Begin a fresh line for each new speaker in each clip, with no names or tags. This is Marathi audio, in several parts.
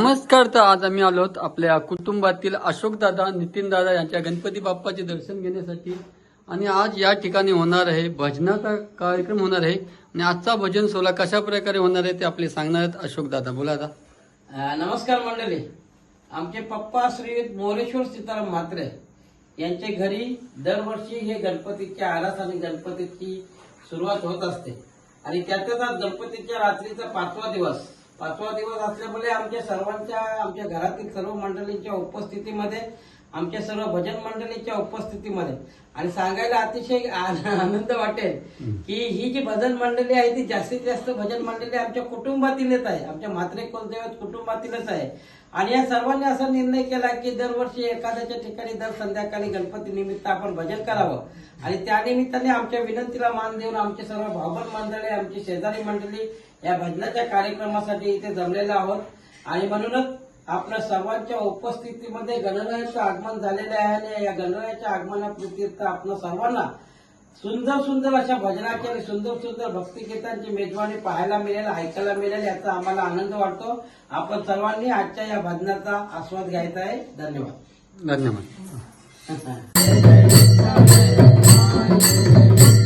नमस्कार तर आज आम्ही आलो आहोत आपल्या कुटुंबातील अशोक दादा नितीन दादा यांच्या गणपती बाप्पाचे दर्शन घेण्यासाठी. आणि आज या ठिकाणी होणार आहे भजनाचा कार्यक्रम होणार आहे. आणि आजचा भजन सोहळा कशा प्रकारे होणार आहे ते आपले सांगणार आहेत अशोक दादा. बोला आता.
नमस्कार मंडळी. आमचे पप्पा श्री मोरेश्वर सीताराम म्हात्रे यांच्या घरी दरवर्षी हे गणपतीच्या आरास आणि गणपतीची सुरुवात होत असते. आणि त्यातच आज गणपतीच्या रात्रीचा पाचवा दिवस. पाचवा दिवस असल्यामुळे आमच्या सर्वांच्या आमच्या घरातील सर्व मंडळींच्या उपस्थितीमध्ये आमच्या सर्व भजन मंडळींच्या उपस्थितीमध्ये. आणि सांगायला अतिशय आनंद वाटेल की ही जी भजन मंडळी आहे ती जास्तीत जास्त भजन मंडळी आमच्या कुटुंबातीलच आहे. आमच्या म्हात्रे कुलदैवत कुटुंबातीलच आहे. आणि या सर्वांनी असा निर्णय केला की दरवर्षी एखाद्याच्या ठिकाणी दर संध्याकाळी गणपती निमित्त आपण भजन करावं. आणि त्या निमित्ताने आमच्या विनंतीला मान देऊन आमचे सर्व भावबंद मंडळी आमची शेजारी मंडळी या भजनाच्या कार्यक्रमासाठी इथे जमलेलो आहोत. आणि म्हणूनच आपल्या सर्वांच्या उपस्थितीमध्ये गणरायाचं आगमन झालेलं आहे आणि या गणरायाच्या आगमनाप्रित्यर्थ आपण सर्वांना सुंदर सुंदर अशा भजनाची आणि सुंदर सुंदर भक्तिगीतांची मेजवानी पाहायला मिळेल ऐकायला मिळेल याचा आम्हाला आनंद वाटतो. आपण सर्वांनी आजच्या या भजनाचा आस्वाद घ्यायचा आहे. धन्यवाद.
धन्यवाद.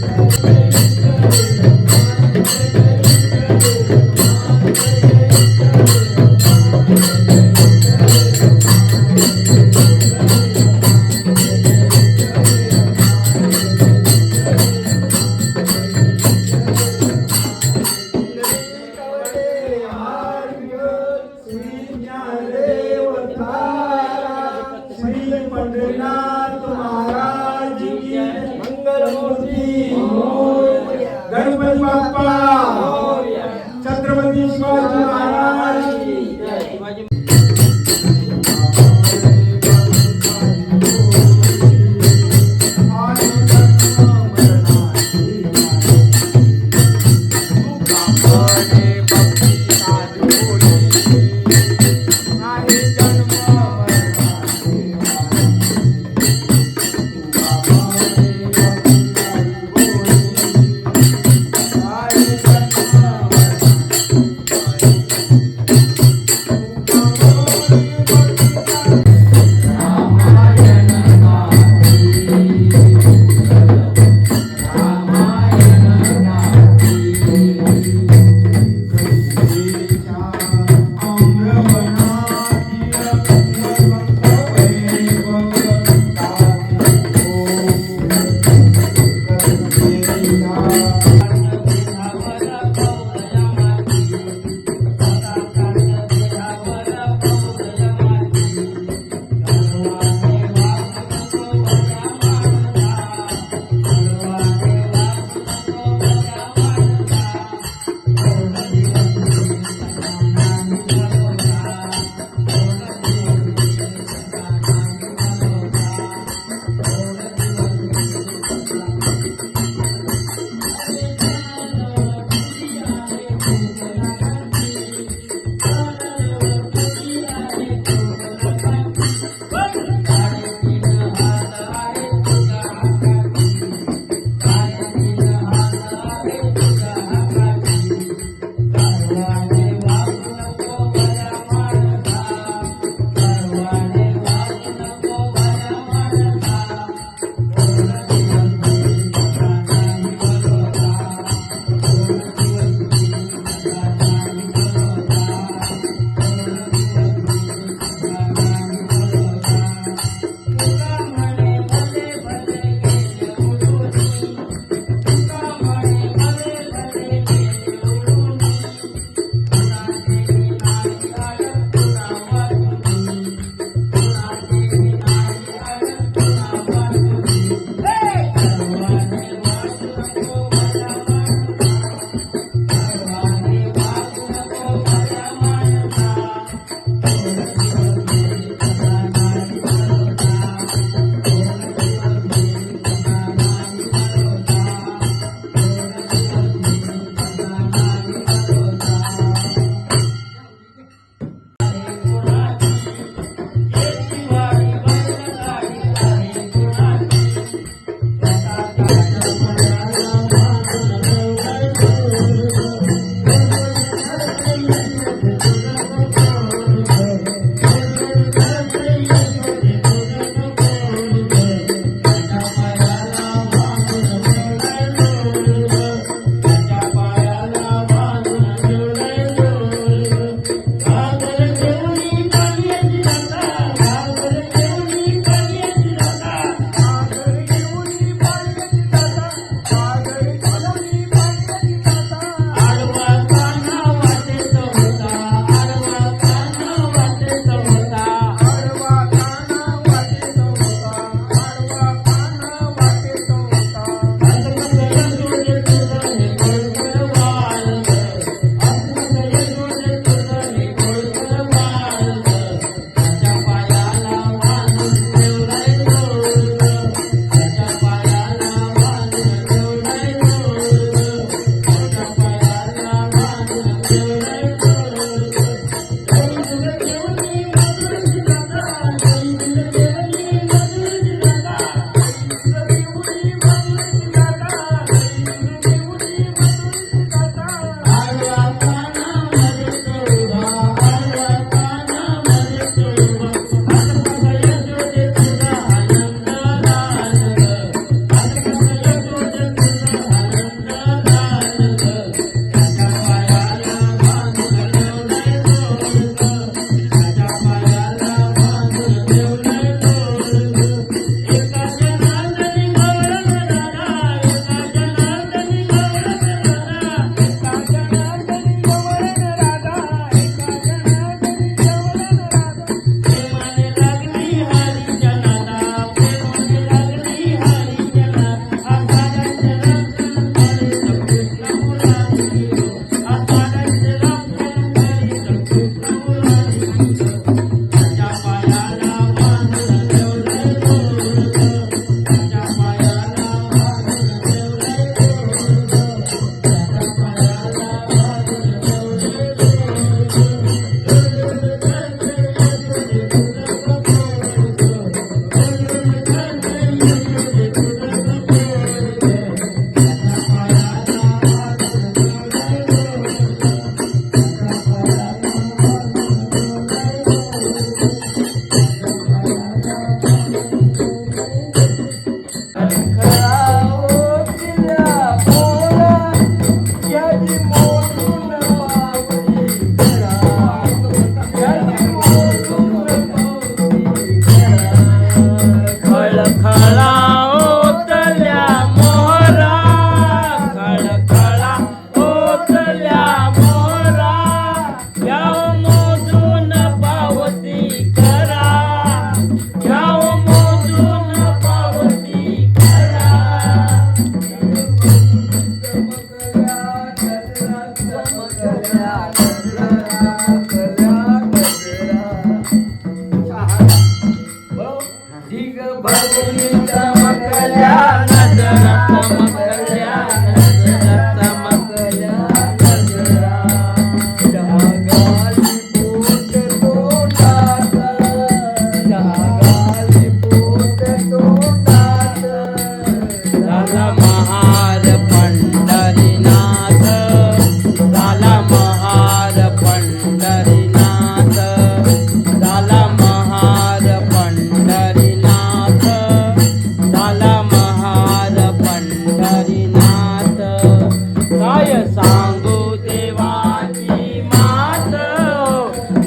Thank
you.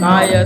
Maya